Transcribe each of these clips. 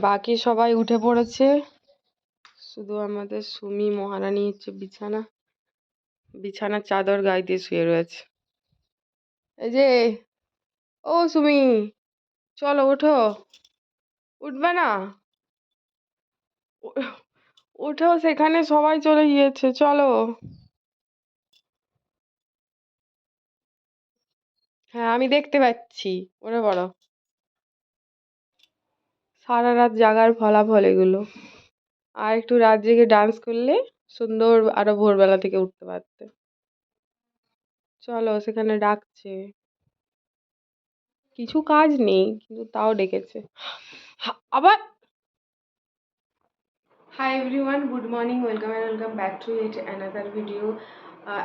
বাকি সবাই উঠে পড়েছে। শুধু আমাদের সুমি, মহারানী হচ্ছে বিছানা। বিছানার চাদর গায়ে দিয়ে শুয়ে রয়েছে। এই যে, ও সুমি, চলো ওঠো। উঠবে না? উঠো সেখানে সবাই চলে গিয়েছে, চলো। হ্যাঁ আমি দেখতে পাচ্ছি। ওরে বড়। সারা রাত জাগার ফলাফল এগুলো। আর একটু রাত জেগে ডান্স করলে সুন্দর আরও ভোরবেলা থেকে উঠতে পারতে। চলো সেখানে ডাকছে। কিছু কাজ নেই, কিন্তু তাও ডেকেছে। আবার hi everyone good morning welcome and welcome back to it another video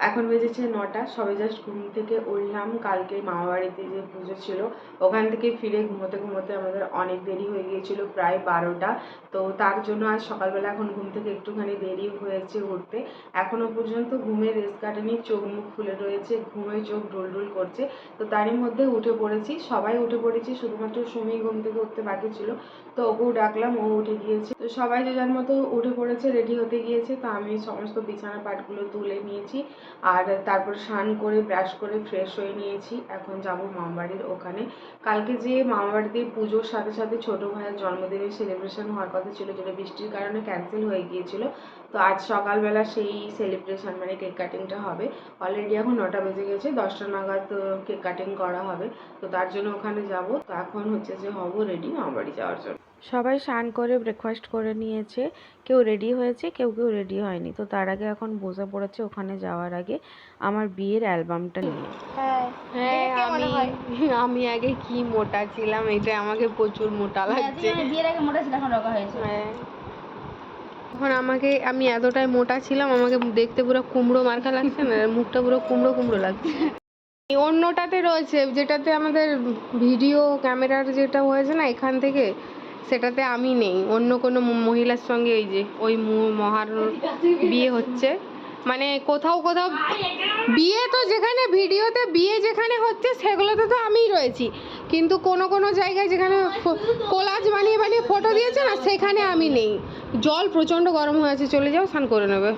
এখন বেজেছে নটা, সবে জাস্ট ঘুম থেকে উঠলাম, কালকে মামাবাড়িতে যে পুজো ছিল, ওখান থেকে ফিরে ঘুমোতে ঘুমোতে আমাদের অনেক দেরি হয়ে গিয়েছিল, প্রায় বারোটা। তো তার জন্য আজ সকালবেলা এখন ঘুম থেকে একটুখানি দেরি হয়েছে উঠতে। এখনও পর্যন্ত ঘুমের রেস কাটেনি, চোখ মুখ খুলে রয়েছে, ঘুমে চোখ ডুল করছে। তো তারই মধ্যে উঠে পড়েছি, সবাই উঠে পড়েছি, শুধুমাত্র সুমি ঘুম থেকে উঠতে বাকি ছিল। তো ওকেও ডাকলাম, ও উঠে গিয়েছে। তো সবাই যে যার মতো উঠে পড়েছে রেডি হতে গিয়েছে, তো আমি সমস্ত বিছানা পাটগুলো তুলে নিয়েছি। আর তারপর স্নান করে ব্রাশ করে ফ্রেশ হয়ে নিয়েছি। এখন যাব মামাবাড়ির ওখানে। কালকে যে মামাবাড়িতে পুজোর সাথে সাথে ছোট ভাইয়ের জন্মদিনের সেলিব্রেশন হওয়ার কথা ছিল যেটা বৃষ্টির কারণে ক্যান্সেল হয়ে গিয়েছিল, তো আজ সকালবেলা সেই সেলিব্রেশন মানে কেক কাটিংটা হবে। অলরেডি এখন নটা বেজে গেছে, দশটা নাগাদ কেক কাটিং করা হবে, তো তার জন্য ওখানে যাব। তো এখন হচ্ছে যে হব রেডি মামাবাড়ি যাওয়ার জন্য। সবাই স্নান করে ব্রেকফাস্ট করে নিয়েছে। কেউ রেডি হয়েছে কেউ কেউ রেডি হয়নি। তো তার আগে এখন বসে পড়েছে ওখানে যাওয়ার আগে। আমার বিয়ের অ্যালবামটা নিয়ে। হ্যাঁ হ্যাঁ আমি আমি আগে কি মোটা ছিলাম এটা আমাকে প্রচুর মোটা হ্যাঁ, লাগছে। বিয়ের আগে মোটা ছিল এখন রোগা হয়েছে। হ্যাঁ। এখন আমাকে আমি এতটাই মোটা ছিলাম আমাকে দেখতে পুরো কুমড়ো মার্কা লাগছে না মুখটা পুরো কুমড়ো কুমড়ো লাগছে। অন্যটাতে রয়েছে যেটাতে আমাদের ভিডিও ক্যামেরার যেটা হয়েছে না এখান থেকে সেটাতে আমি নেই। অন্য কোনো মহিলার সঙ্গে ওই যে, ওই মহার বিয়ে হচ্ছে। মানে কোথাও কোথাও বিয়ে তো যেখানে, ভিডিওতে বিয়ে যেখানে হচ্ছে, সেগুলোতে তো আমিই রয়েছি। কিন্তু কোনো কোনো জায়গায় যেখানে কোলাজ বানিয়ে বানিয়ে ফটো দিয়েছে না, সেখানে আমি নেই। জল প্রচণ্ড গরম হয়ে আছে, চলে যাও, স্নান করে নেবে।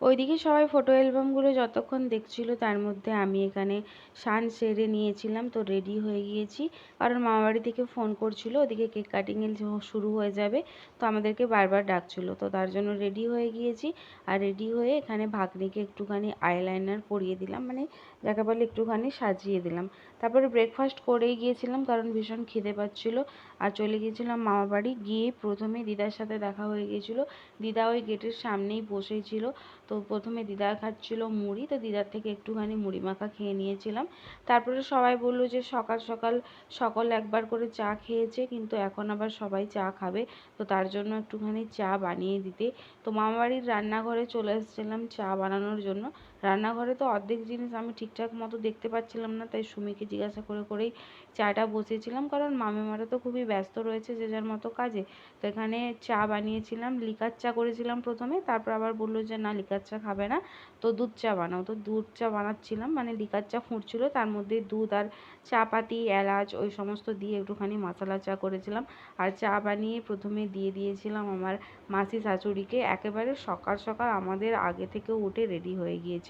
ওইদিকে সবাই ফটো অ্যালবামগুলো যতক্ষণ দেখছিল তার মধ্যে আমি এখানে সান সেরে নিয়েছিলাম, তো রেডি হয়ে গিয়েছি। কারণ মামাবাড়ি থেকে ফোন করছিল, ওদিকে কেক কাটিংয়ের শুরু হয়ে যাবে, তো আমাদেরকে বারবার ডাকছিল, তো তার জন্য রেডি হয়ে গিয়েছি। আর রেডি হয়ে এখানে ভাগ্নিকে একটুখানি আইলাইনার পরিয়ে দিলাম মানে যাকে বলে একটুখানি সাজিয়ে দিলাম। তারপরে ব্রেকফাস্ট করেই গিয়েছিলাম, কারণ ভীষণ খিদে পাচ্ছিল। আর চলে গিয়েছিলাম মামাবাড়ি, গিয়ে প্রথমে দিদার সাথে দেখা হয়ে গিয়েছিল। দিদা ওই গেটের সামনেই বসেই ছিল। তো প্রথমে দিদার খাচ্ছিল মুড়ি, তো দিদার থেকে একটুখানি মুড়ি মাখা খেয়ে নিয়েছিলাম। তারপরে সবাই বলল যে সকাল সকাল সকল একবার করে চা খেয়েছে, কিন্তু এখন আবার সবাই চা খাবে, তো তার জন্য একটুখানি চা বানিয়ে দিতে। তো মামাবাড়ির রান্নাঘরে চলে এসেছিলাম চা বানানোর জন্য। রান্নাঘরে তো অর্ধেক জিনিস আমি ঠিকঠাক মতো দেখতে পাচ্ছিলাম না, তাই সুমিকে জিজ্ঞাসা করে করেই চাটা বসিয়েছিলাম, কারণ মামিমারা তো খুবই ব্যস্ত রয়েছে যে যার মতো কাজে। তো এখানে চা বানিয়েছিলাম, লিকার চা করেছিলাম প্রথমে, তারপর আবার বলল যে না, লিকার চা খাবে না, তো দুধ চা বানাও। তো দুধ চা বানাচ্ছিলাম মানে লিকার চা ফুটছিল, তার মধ্যে দুধ আর চা পাতি এলাচ, ওই সমস্ত দিয়ে একটুখানি মশলা চা করেছিলাম। আর চা বানিয়ে প্রথমে দিয়ে দিয়েছিলাম আমার মাসি শাশুড়িকে, একেবারে সকাল সকাল আমাদের আগে থেকে উঠে রেডি হয়ে গিয়েছে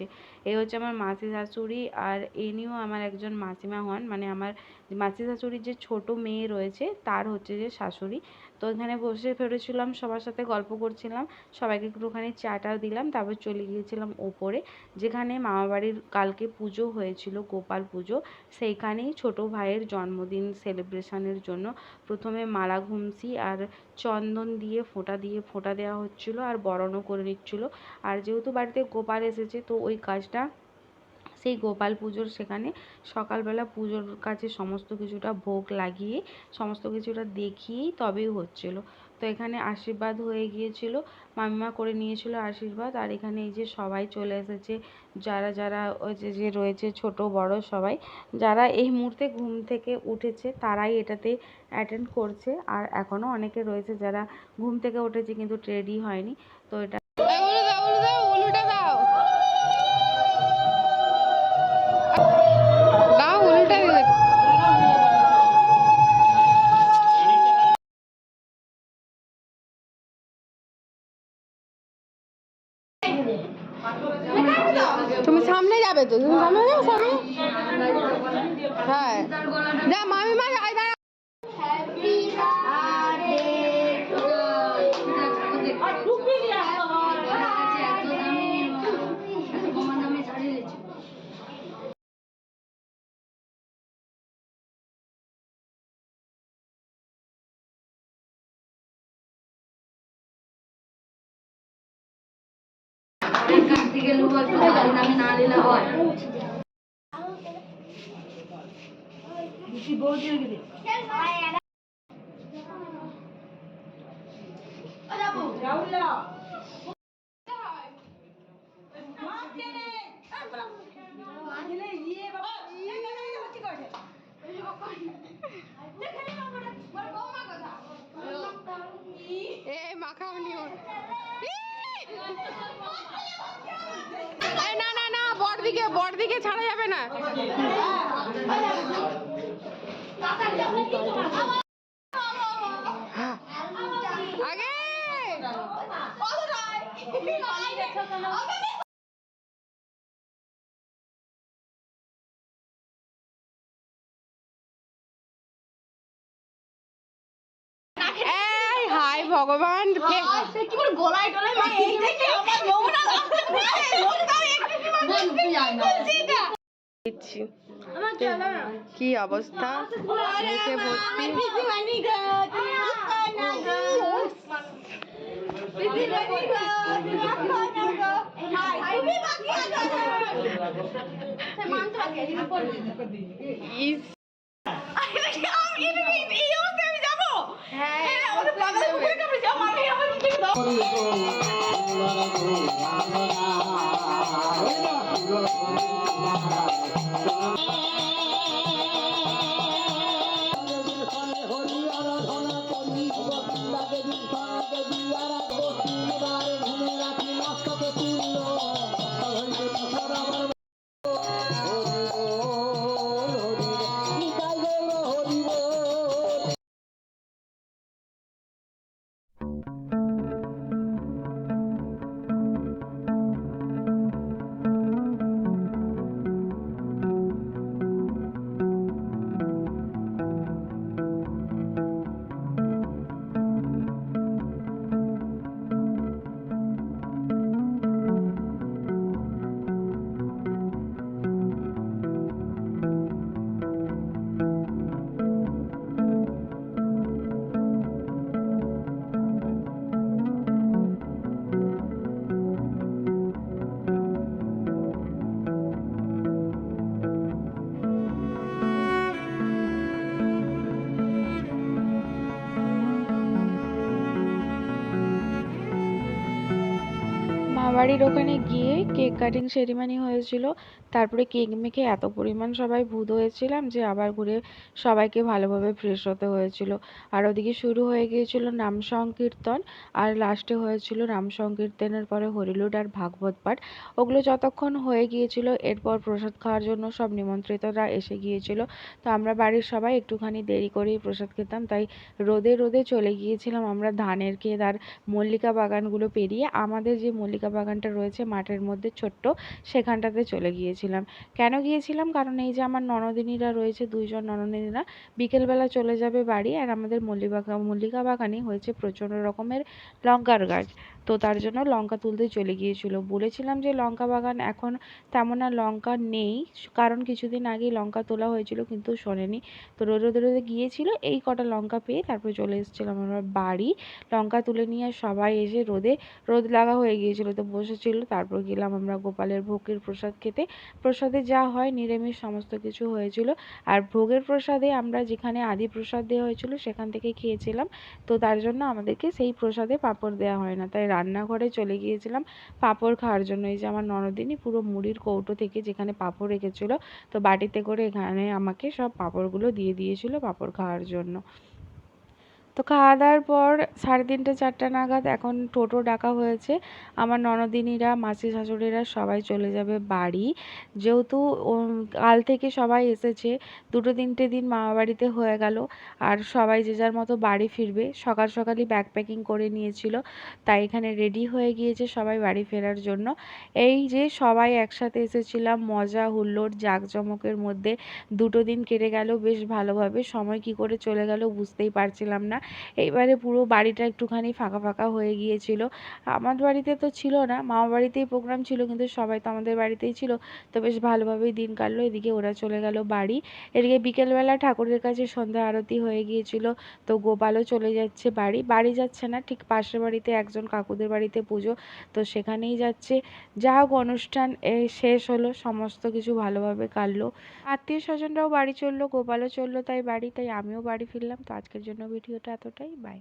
এই হচ্ছে আমার মাসি শাশুড়ি আর এনিও আমার একজন মাসিমা হন। মানে আমার মাসি শাশুড়ির যে ছোট মেয়ে রয়েছে, তার হচ্ছে যে শাশুড়ি। তো এখানে বসে পড়েছিলাম সবার সাথে গল্প করছিলাম, সবাইকে একটুখানি চাটা দিলাম, তারপর চলে গিয়েছিলাম ওপরে, যেখানে মামাবাড়ির কালকে পুজো হয়েছিল, গোপাল পুজো, সেইখানেই ছোট ভাইয়ের জন্মদিন সেলিব্রেশনের জন্য প্রথমে মালা ঘুমসি আর চন্দন দিয়ে ফোঁটা দিয়ে ফোঁটা দেওয়া হচ্ছিল আর বরণও করে নিচ্ছিলো। আর যেহেতু বাড়িতে গোপাল এসেছে, তো ওই কাজটা সেই গোপাল পুজোর সেখানে সকালবেলা পুজোর কাছে সমস্ত কিছুটা ভোগ লাগিয়ে, সমস্ত কিছুটা দেখিয়েই তবেই হচ্ছিল। তো এখানে আশীর্বাদ হয়ে গিয়েছিল, মামিমা করে নিয়েছিল আশীর্বাদ। আর এখানে এই যে সবাই চলে এসেছে, যারা যারা ওই যে যে রয়েছে ছোট, বড় সবাই, যারা এই মুহূর্তে ঘুম থেকে উঠেছে তারাই এটাতে অ্যাটেন্ড করছে। আর এখনও অনেকে রয়েছে যারা ঘুম থেকে উঠেছে কিন্তু রেডি হয়নি। তো এটা とずんだね আমি না নিলে হয়। এই মাখাও নিও এই না না বড় দিকে ছাড়া যাবে না। ভগবান করে গলায় টলায় মানে এই দেখে আমার নমুনা দিচ্ছি কি অবস্থা? মুখে ভর্তি? ইস মামাবাড়ির ওখানে গিয়ে কেক কাটিং সেরিমনি হয়েছিল। তারপরে কেক মেখে এত পরিমাণ সবাই ভূত হয়েছিলাম যে আবার ঘুরে সবাইকে ভালোভাবে ফ্রেশ হতে হয়েছিল। আর ওদিকে শুরু হয়ে গিয়েছিল নাম সংকীর্তন আর লাস্টে হয়েছিল নাম সংকীর্তনের পরে হরিলুট আর ভাগবত পাঠ। ওগুলো যতক্ষণ হয়ে গিয়েছিল, এরপর প্রসাদ খাওয়ার জন্য সব নিমন্ত্রিতরা এসে গিয়েছিল। তো আমরা বাড়ির সবাই একটুখানি দেরি করেই প্রসাদ খেতাম, তাই রোদে রোদে চলে গিয়েছিলাম আমরা ধানের ক্ষেত আর মল্লিকা বাগানগুলো পেরিয়ে। আমাদের যে মল্লিকা বাগানটা রয়েছে মাঠের মধ্যে ছোট্ট, সেখানটাতে চলে গিয়েছিলাম। কেন গিয়েছিলাম? কারণ এই যে আমার ননদিনীরা রয়েছে, দুইজন ননদিনীরা বিকেলবেলা চলে যাবে বাড়ি আর আমাদের মল্লিকা মল্লিকা বাগানে হয়েছে প্রচণ্ড রকমের লঙ্কার গাছ। তো তার জন্য লঙ্কা তুলতে চলে গিয়েছিল। বলেছিলাম যে লঙ্কা বাগান এখন তেমন আর লঙ্কা নেই। কারণ কিছুদিন আগেই লঙ্কা তোলা হয়েছিল কিন্তু শোনেনি। তো রোদে রোদে গিয়েছিল, এই কটা লঙ্কা পেয়ে তারপরে চলে এসেছিলাম আমরা বাড়ি। লঙ্কা তুলে নিয়ে সবাই এসে রোদে রোদ লাগা হয়ে গিয়েছিল। তো বসেছিল। তারপর গেলাম আমরা গোপালের ভোগের প্রসাদ খেতে। প্রসাদে যা হয়, নিরামিষ সমস্ত কিছু হয়েছিল। আর ভোগের প্রসাদে আমরা যেখানে আদি প্রসাদ দেওয়া হয়েছিল, সেখান থেকে খেয়েছিলাম। তো তার জন্য আমাদেরকে সেই প্রসাদে পাঁপড় দেওয়া হয় না। তাই রান্নাঘরে চলে গিয়েছিলাম পাঁপড় খাওয়ার জন্য। এই যে আমার ননদিনই পুরো মুড়ির কৌটো থেকে যেখানে পাঁপড় রেখেছিল, তো বাটিতে করে এখানে আমাকে সব পাঁপড়গুলো দিয়ে দিয়েছিল পাঁপড় খাওয়ার জন্য। তো খাওয়া দাওয়ার পর সাড়ে তিনটে, চারটা নাগাদ এখন টোটো ডাকা হয়েছে। আমার ননদিনীরা মাসি শাশুড়িরা সবাই চলে যাবে বাড়ি। যেহেতু কাল থেকে সবাই এসেছে, দুটো তিনটে দিন মামা বাড়িতে হয়ে গেল। আর সবাই যে যার মতো বাড়ি ফিরবে, সকাল সকালই ব্যাগ প্যাকিং করে নিয়েছিল। তাই এখানে রেডি হয়ে গিয়েছে সবাই বাড়ি ফেরার জন্য। এই যে সবাই একসাথে এসেছিলাম, মজা, হুল্লোড়, জাঁকজমকের মধ্যে। দুটো দিন কেটে গেল, বেশ ভালোভাবে। সময় কি করে চলে গেল বুঝতেই পারছিলাম না। এইবারে পুরো বাড়িটা একটুখানি ফাঁকা ফাঁকা হয়ে গিয়েছিল। আমার বাড়িতে তো ছিল না মামা বাড়িতেই প্রোগ্রাম ছিল, কিন্তু সবাই তো আমাদের বাড়িতেই ছিল। তো বেশ ভালোভাবেই দিন কাটলো, এদিকে ওরা চলে গেল বাড়ি। এদিকে বিকেলবেলা ঠাকুরের কাছে সন্ধ্যা আরতি হয়ে গিয়েছিল, তো গোপালও চলে যাচ্ছে বাড়ি। বাড়ি যাচ্ছে না, ঠিক পাশের বাড়িতে একজন কাকুদের বাড়িতে পুজো, তো সেখানেই যাচ্ছে। যা হোক, অনুষ্ঠান শেষ হলো, সমস্ত কিছু ভালোভাবে কাটলো। আত্মীয় স্বজনরাও বাড়ি চলল, গোপালও চলল তাই বাড়ি, তাই আমিও বাড়ি ফিরলাম। তো আজকের জন্য ভিডিওটা এতটাই বাই